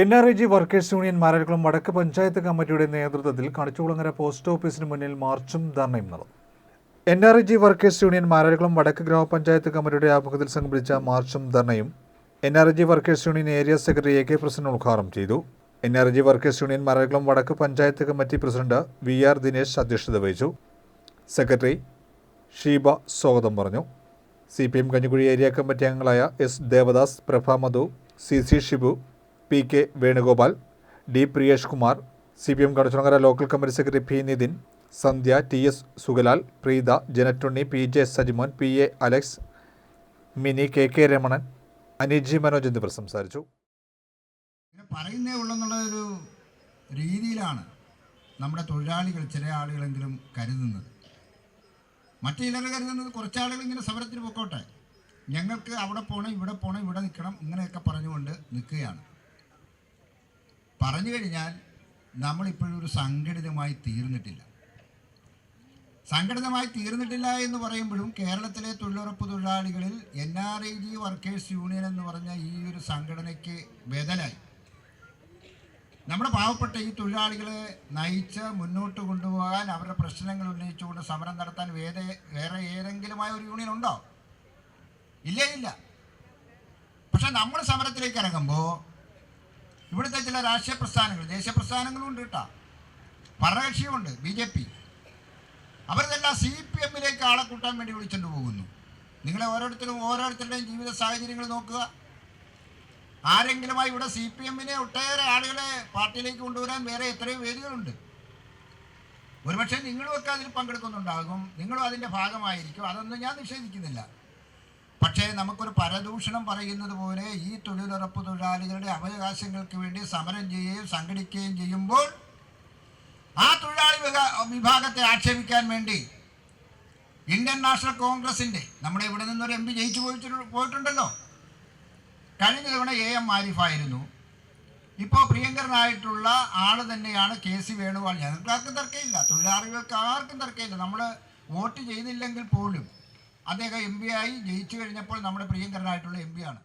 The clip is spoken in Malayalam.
N R I G workers union Mararikulam വടക്ക് പഞ്ചായത്ത് കമ്മിറ്റിയുടെ നേതൃത്വത്തിൽ കണിച്ചുകുളങ്ങര പോസ്റ്റ് ഓഫീസിന് മുന്നിൽ മാർച്ചും ധർണയും നടന്നു. N R I G workers union Mararikulam വടക്ക് ഗ്രാമപഞ്ചായത്ത് കമ്മിറ്റിയുടെ ആഭിമുഖ്യത്തിൽ സംഘടിപ്പിച്ച മാർച്ചും ധർണയും N R I G workers union area secretary A K president ഉദ്ഘാടനം ചെയ്തു. N R I G workers union Mararikulam വടക്ക് panchayat committee president V R Dinesh അധ്യക്ഷത വഹിച്ചു. സെക്രട്ടറി ഷീബ സ്വാഗതം പറഞ്ഞു. C P M Kanjikuzhi area committee അംഗങ്ങളായ S Devadas Prabha Madhu C C Shibu P K Venugopal D Priyesh Kumar C P M Kadachurangara local committee secretary P Nithin Sandhya T S Sugalal Preetha Janattunni P J Sajimon P A Alex Mini K K Ramanan Aniji Manoj എന്നിവർ സംസാരിച്ചു. പറയുന്നേ ഉള്ളെന്നുള്ളൊരു രീതിയിലാണ് നമ്മുടെ തൊഴിലാളികൾ ചില ആളുകളെങ്കിലും കരുതുന്നത്. മറ്റു ചിലർ കരുതുന്നത് കുറച്ച് ആളുകൾ ഇങ്ങനെ സമരത്തിന് പൊക്കോട്ടെ. ഞങ്ങൾക്ക് അവിടെ പോകണം ഇവിടെ പോകണം ഇവിടെ നിൽക്കണം ഇങ്ങനെയൊക്കെ പറഞ്ഞുകൊണ്ട് നിൽക്കുകയാണ്. പറഞ്ഞു കഴിഞ്ഞാൽ നമ്മളിപ്പോഴും ഒരു സംഘടിതമായി തീർന്നിട്ടില്ല. സംഘടിതമായി തീർന്നിട്ടില്ല എന്ന് പറയുമ്പോഴും കേരളത്തിലെ തൊഴിലുറപ്പ് തൊഴിലാളികളിൽ N R I G workers union എന്ന് പറഞ്ഞ ഈ ഒരു സംഘടനയ്ക്ക് ബദലായി. നമ്മുടെ പാവപ്പെട്ട ഈ തൊഴിലാളികളെ നയിച്ച് മുന്നോട്ട് കൊണ്ടുപോകാൻ അവരുടെ പ്രശ്നങ്ങൾ ഉന്നയിച്ചുകൊണ്ട് സമരം നടത്താൻ വേറെ വേറെ ഏതെങ്കിലുമായ ഒരു യൂണിയൻ ഉണ്ടോ? ഇല്ലേ ഇല്ല. പക്ഷെ നമ്മൾ സമരത്തിലേക്ക് ഇറങ്ങുമ്പോൾ ഇവിടുത്തെ ചില രാഷ്ട്രീയ പ്രസ്ഥാനങ്ങൾ ദേശീയ പ്രസ്ഥാനങ്ങളും ഉണ്ട് കേട്ടോ. ഭരണകക്ഷിയുമുണ്ട് ബി ജെ പി. അവരിതെല്ലാം സി പി എമ്മിലേക്ക് ആളെ കൂട്ടാൻ വേണ്ടി വിളിച്ചുകൊണ്ട് പോകുന്നു. നിങ്ങളെ ഓരോരുത്തരും ഓരോരുത്തരുടെയും ജീവിത സാഹചര്യങ്ങൾ നോക്കുക. ആരെങ്കിലുമായി ഇവിടെ സി പി എമ്മിനെ ഒട്ടേറെ ആളുകളെ പാർട്ടിയിലേക്ക് കൊണ്ടുവരാൻ വേറെ എത്രയോ വേദികളുണ്ട്. ഒരുപക്ഷെ നിങ്ങളുമൊക്കെ അതിൽ പങ്കെടുക്കുന്നുണ്ടാകും. നിങ്ങളും അതിന്റെ ഭാഗമായിരിക്കും. അതൊന്നും ഞാൻ നിഷേധിക്കുന്നില്ല. പക്ഷേ നമുക്കൊരു പരദൂഷണം പറയുന്നത് പോലെ ഈ തൊഴിലുറപ്പ് തൊഴിലാളികളുടെ അവകാശങ്ങൾക്ക് വേണ്ടി സമരം ചെയ്യുകയും സംഘടിക്കുകയും ചെയ്യുമ്പോൾ ആ തൊഴിലാളി വിഭാഗത്തെ ആക്ഷേപിക്കാൻ വേണ്ടി ഇന്ത്യൻ നാഷണൽ കോൺഗ്രസിന്റെ നമ്മുടെ ഇവിടെ നിന്നൊരു എം പി ജയിച്ചു പോയിട്ട് പോയിട്ടുണ്ടല്ലോ. കഴിഞ്ഞ തവണ എ എം ആരിഫായിരുന്നു ഇപ്പോൾ പ്രിയങ്കരനായിട്ടുള്ള ആൾ തന്നെയാണ് കെ സി വേണുഗോപാൽ. ഞങ്ങൾക്ക് ആർക്കും തർക്കമില്ല. തൊഴിലാളികൾക്ക് ആർക്കും തർക്കമില്ല. നമ്മൾ വോട്ട് ചെയ്തില്ലെങ്കിൽ പോലും അദ്ദേഹം എം പി ആയി ജയിച്ചു കഴിഞ്ഞപ്പോൾ നമ്മുടെ പ്രിയങ്കരനായിട്ടുള്ള എം പി ആണ്.